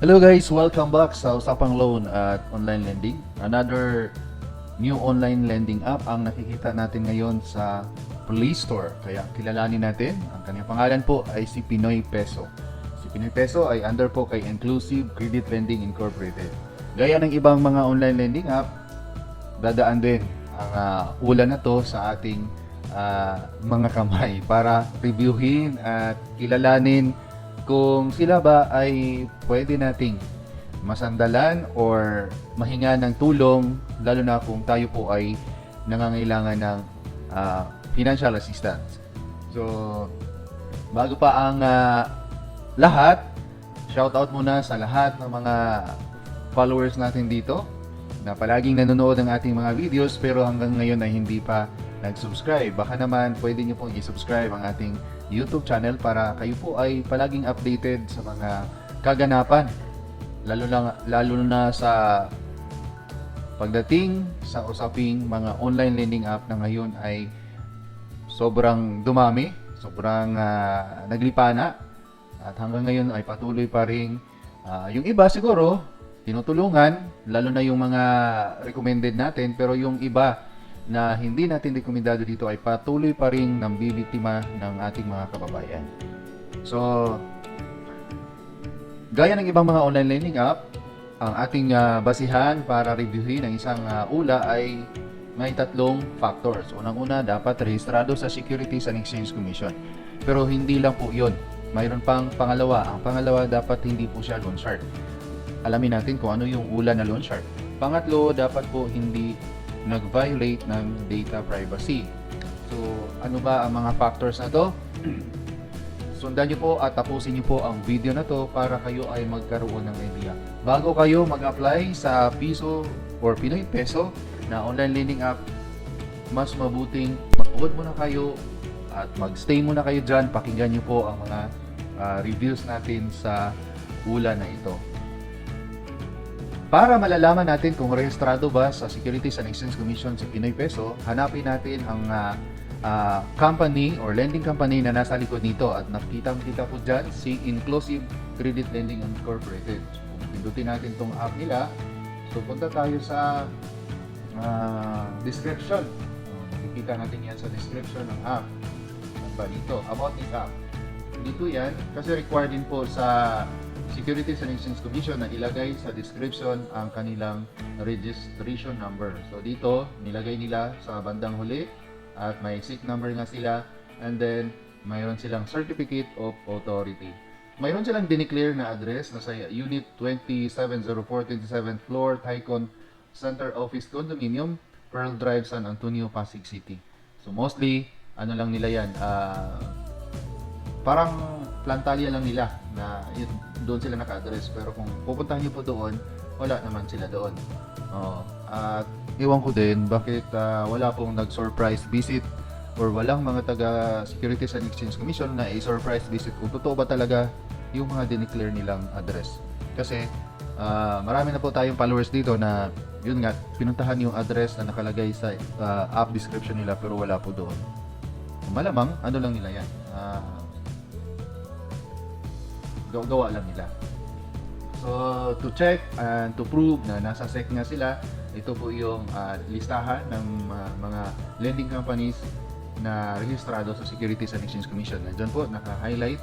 Hello guys, welcome back sa Usapang Loan at Online Lending. Another new online lending app ang nakikita natin ngayon sa Play Store. Kaya kilalanin natin, ang kanyang pangalan po ay si Pinoy Peso. Si Pinoy Peso ay under po kay Inclusive Credit Lending Incorporated. Gaya ng ibang mga online lending app, dadaan din ang ah, ulan na to sa ating ah, mga kamay para reviewin at kilalanin kung sila ba ay pwede nating masandalan or mahinga ng tulong lalo na kung tayo po ay nangangailangan ng ah, financial assistance. So, bago pa ang ah, lahat, shout out muna sa lahat ng mga followers natin dito na palaging nanonood ng ating mga videos pero hanggang ngayon ay hindi pa nag-subscribe. Baka naman pwede nyo pong i-subscribe ang ating YouTube channel para kayo po ay palaging updated sa mga kaganapan. Lalo na, lalo na sa pagdating sa usaping mga online lending app na ngayon ay sobrang dumami, sobrang ah, naglipana at hanggang ngayon ay patuloy pa rin ah, yung iba siguro tinutulungan lalo na yung mga recommended natin pero yung iba na hindi natin rekomendado dito ay patuloy pa rin ng bibiktima ng ating mga kababayan. So, gaya ng ibang mga online lending app, ang ating ah, basihan para reviewin ang isang ah, ula ay may tatlong factors. Unang-una, dapat rehistrado sa Securities and Exchange Commission. Pero hindi lang po yun. Mayroon pang pangalawa. Ang pangalawa, dapat hindi po siya loan shark. Alamin natin kung ano yung ula na loan shark. Pangatlo, dapat po hindi nag-violate ng data privacy. So, ano ba ang mga factors na to? Sundan niyo po at tapusin niyo po ang video na to para kayo ay magkaroon ng idea. Bago kayo mag-apply sa Piso or Pinoy Peso na online lending app, mas mabuting mag-load muna kayo at mag-stay muna kayo dyan. Pakinggan niyo po ang mga ah, reviews natin sa ula na ito. Para malalaman natin kung rehistrado ba sa Securities and Exchange Commission si Pinoy Peso, hanapin natin ang ah, ah, company or lending company na nasa likod nito at nakita-kita po dyan si Inclusive Credit Lending Incorporated. Kung pindutin natin tong app nila, so punta tayo sa ah, description. Nakikita natin yan sa description ng app. Ano ba dito? About this app. Dito yan, kasi required din po sa Securities and Exchange Commission na ilagay sa description ang kanilang registration number. So dito, nilagay nila sa bandang huli at may SIC number nga sila and then mayroon silang Certificate of Authority. Mayroon silang dineclare na address na sa Unit 2704 27th floor, Tycon Center Office Condominium, Pearl Drive, San Antonio, Pasig City. So mostly, ano lang nila yan, ah, parang plantalya lang nila na yun, doon sila naka-address. Pero kung pupuntahan niyo po doon, wala naman sila doon. Oo. At iwan ko din bakit ah, wala pong nag-surprise visit or walang mga taga Securities and Exchange Commission na i-surprise visit kung totoo ba talaga yung mga dineclare nilang address. Kasi ah, marami na po tayong followers dito na yun nga, pinuntahan yung address na nakalagay sa ah, app description nila pero wala po doon. Malamang, ano lang nila yan. Ah, gawa lang nila. So, to check and to prove na nasa SEC nga sila, ito po yung ah, listahan ng ah, mga lending companies na rehistrado sa Securities and Exchange Commission. Nandiyan po, naka-highlight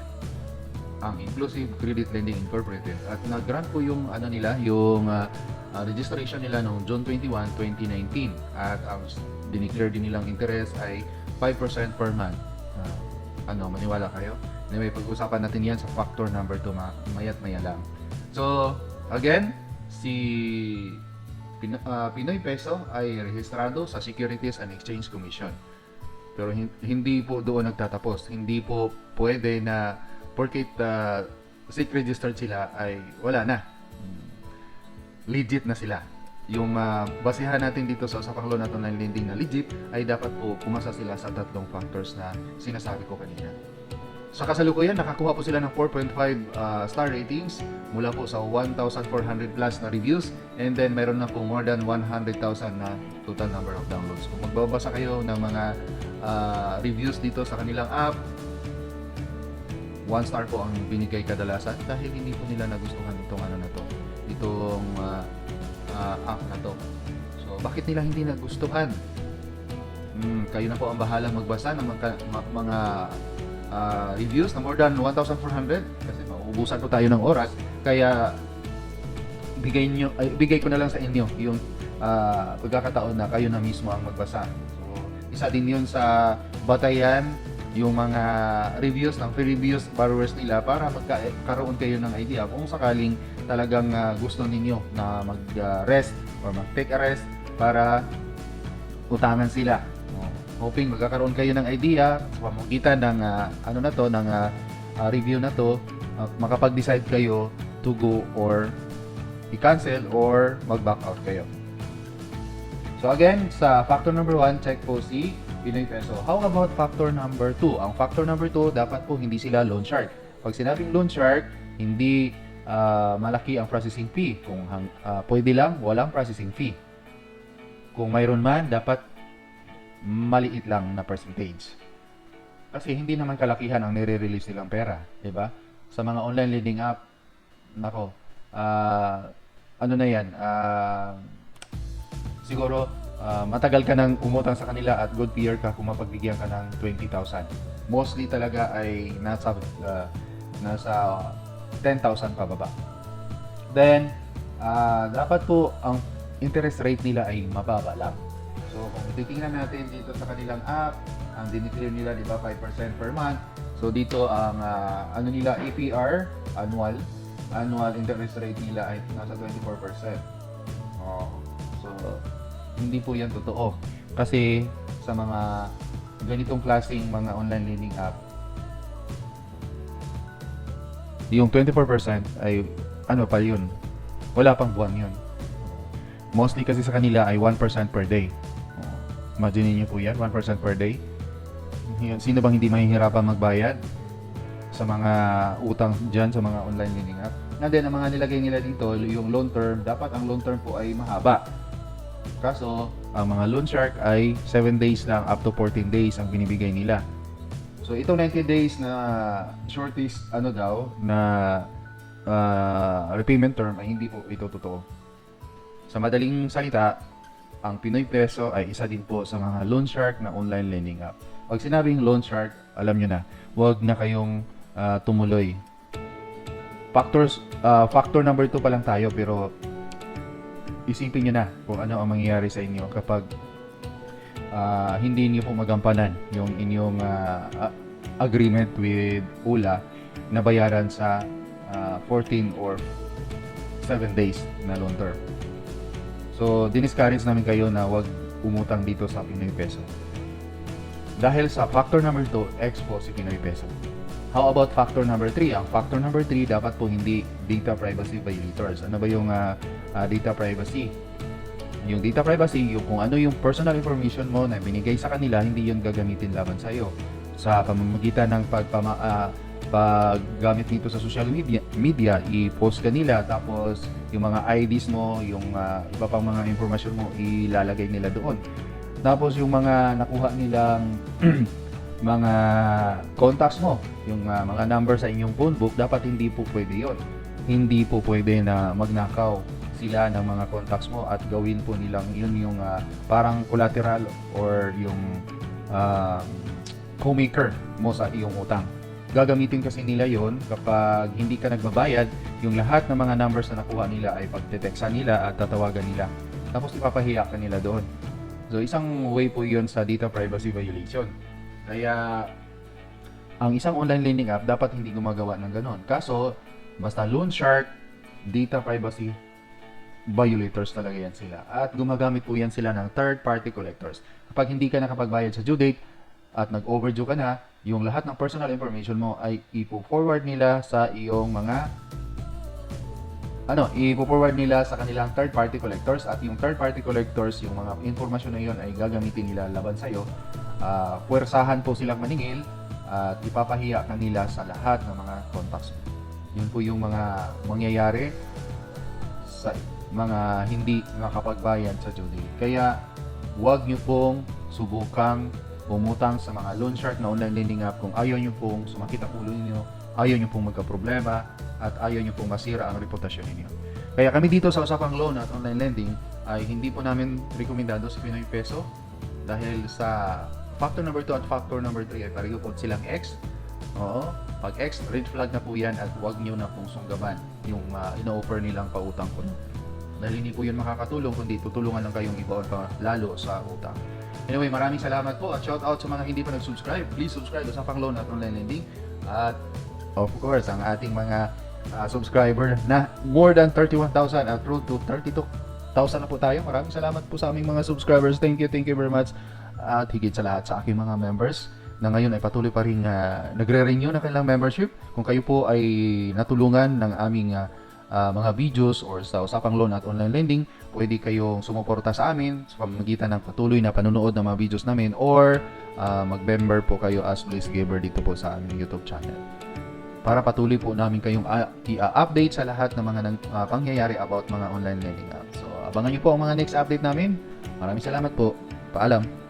ang Inclusive Credit Lending Incorporated. At nag-grant po yung ano nila, yung ah, ah, registration nila noong June 21, 2019. At ang dineclare din nilang interest ay 5% per month. Ah, ano, maniwala kayo? Anyway, pag-usapan natin yan sa factor number 2 ma mayat maya lang. So, again, si Pin- ah, Pinoy Peso ay rehistrado sa Securities and Exchange Commission. Pero hin- hindi po doon nagtatapos. Hindi po pwede na porket uh, SIC registered sila ay wala na. Legit na sila. Yung ah, basihan natin dito sa Usapang Loan at Online Lending na legit ay dapat po pumasa sila sa tatlong factors na sinasabi ko kanina. Sa kasalukuyan, nakakuha po sila ng 4.5 uh, star ratings mula po sa 1,400 plus na reviews and then mayroon na po more than 100,000 na total number of downloads. Kung magbabasa kayo ng mga uh, reviews dito sa kanilang app, one star po ang binigay kadalasan dahil hindi po nila nagustuhan itong ano na to, itong ah, ah, app na to. So, bakit nila hindi nagustuhan? Hmm, kayo na po ang bahala magbasa ng mga, mga ah, reviews na more than 1,400 kasi mauubusan po tayo ng oras. Kaya bigay niyo ay, bigay ko na lang sa inyo yung ah, pagkakataon na kayo na mismo ang magbasa. So, isa din 'yun sa batayan yung mga reviews ng free reviews borrowers nila para magkaroon kayo ng idea kung sakaling talagang ah, gusto ninyo na mag-rest or mag-take a rest para utangan sila. Hoping magkakaroon kayo ng idea sa pamamagitan ng ah, ano na to ng ah, ah, review na to at makapag-decide kayo to go or i-cancel or mag-back out kayo. So again, sa factor number 1, check po si Pinoy Peso. How about factor number 2? Ang factor number 2, dapat po hindi sila loan shark. Pag sinabing loan shark, hindi ah, malaki ang processing fee. Kung ah, pwede lang, walang processing fee. Kung mayroon man, dapat maliit lang na percentage. Kasi hindi naman kalakihan ang nire-release nilang pera, 'di ba? Sa mga online lending app, nako, ah, ano na 'yan? ah, siguro ah, matagal ka nang umutang sa kanila at good peer ka kung mapagbigyan ka ng 20,000. Mostly talaga ay nasa ah, nasa 10,000 pababa. Then, ah, dapat po ang interest rate nila ay mababa lang. So, kung titingnan natin dito sa kanilang app, ang dineclare nila, di ba, 5% per month. So, dito ang ah, ano nila, APR, annual, annual interest rate nila ay nasa 24%. Oh, so, hindi po yan totoo. Kasi sa mga ganitong klaseng mga online lending app, yung 24% ay ano pa yun? Wala pang buwan yun. Mostly kasi sa kanila ay 1% per day. Imagine niyo po yan, 1% per day. Yun, Sino bang hindi mahihirapan magbayad sa mga utang dyan sa mga online lending app? And then, ang mga nilagay nila dito, yung loan term, dapat ang loan term po ay mahaba. Kaso, ang mga loan shark ay 7 days lang up to 14 days ang binibigay nila. So, itong 90 days na shortest, ano daw, na ah, repayment term ay hindi po ito totoo. Sa madaling salita, ang Pinoy Peso ay isa din po sa mga loan shark na online lending app. Pag sinabing loan shark, alam nyo na, huwag na kayong ah, tumuloy. Factors, ah, factor number 2 pa lang tayo pero isipin nyo na kung ano ang mangyayari sa inyo kapag ah, hindi niyo po magampanan yung inyong a- agreement with ULA na bayaran sa ah, 14 or 7 days na loan term. So, diniscourage namin kayo na wag umutang dito sa Pinoy Peso. Dahil sa factor number 2, X po si Pinoy Peso. How about factor number 3? Ang factor number 3 dapat po hindi data privacy violators. Ano ba yung ah, ah, data privacy? Yung data privacy, yung kung ano yung personal information mo na binigay sa kanila, hindi yun gagamitin laban sa iyo. Sa pamamagitan ng pagpama, ah, paggamit nito sa social media, media i-post ka nila tapos yung mga IDs mo, yung ah, iba pang mga informasyon mo ilalagay nila doon. Tapos yung mga nakuha nilang mga contacts mo, yung ah, mga number sa inyong phone book, dapat hindi po pwede yon. Hindi po pwede na magnakaw sila ng mga contacts mo at gawin po nilang yun yung ah, parang collateral or yung ah, co-maker mo sa iyong utang. Gagamitin kasi nila yon kapag hindi ka nagbabayad, yung lahat ng mga numbers na nakuha nila ay pagdeteksa nila at tatawagan nila. Tapos ipapahiya ka nila doon. So isang way po yon sa data privacy violation. Kaya ang isang online lending app dapat hindi gumagawa ng ganon. Kaso, basta loan shark, data privacy violators talaga yan sila. At gumagamit po yan sila ng third party collectors. Kapag hindi ka nakapagbayad sa due date at nag-overdue ka na, yung lahat ng personal information mo ay ipo-forward nila sa iyong mga ano, ipo-forward nila sa kanilang third party collectors at yung third party collectors, yung mga informasyon na yun ay gagamitin nila laban sa iyo. Uh, puwersahan po silang maningil at ipapahiya kanila sa lahat ng mga contacts. Yun po yung mga mangyayari sa mga hindi makapagbayad sa date. Kaya huwag niyo pong subukang umutang sa mga loan shark na online lending app kung ayaw niyo pong sumakit ang ulo niyo ayaw nyo pong magka-problema at ayaw nyo pong masira ang reputasyon ninyo. Kaya kami dito sa Usapang Loan at Online Lending ay hindi po namin rekomendado si Pinoy Peso dahil sa factor number 2 at factor number 3 ay pareho po silang X. Oo. Pag X, red flag na po yan at huwag nyo na pong sunggaban yung uh, ino-offer nilang pautang ko. Dahil hindi po yun makakatulong kundi tutulungan lang kayong ibaon pa lalo sa utang. Anyway, maraming salamat po at shout out sa mga hindi pa nag-subscribe. Please subscribe sa Pang Loan at Online Lending. At of course, ang ating mga ah, subscriber na more than 31,000 at road to 32,000 na po tayo. Maraming salamat po sa aming mga subscribers. Thank you, thank you very much. At higit sa lahat sa aking mga members na ngayon ay patuloy pa rin ah, nagre-renew ng kanilang membership. Kung kayo po ay natulungan ng aming ah, ah, mga videos or sa usapang loan at online lending, pwede kayong sumuporta sa amin sa pamamagitan ng patuloy na panonood ng mga videos namin or ah, mag-member po kayo as Luis Gaber dito po sa aming YouTube channel. Para patuloy po namin kayong ah, i-update sa lahat ng mga ah, pangyayari about mga online lending apps. So, abangan niyo po ang mga next update namin. Maraming salamat po. Paalam.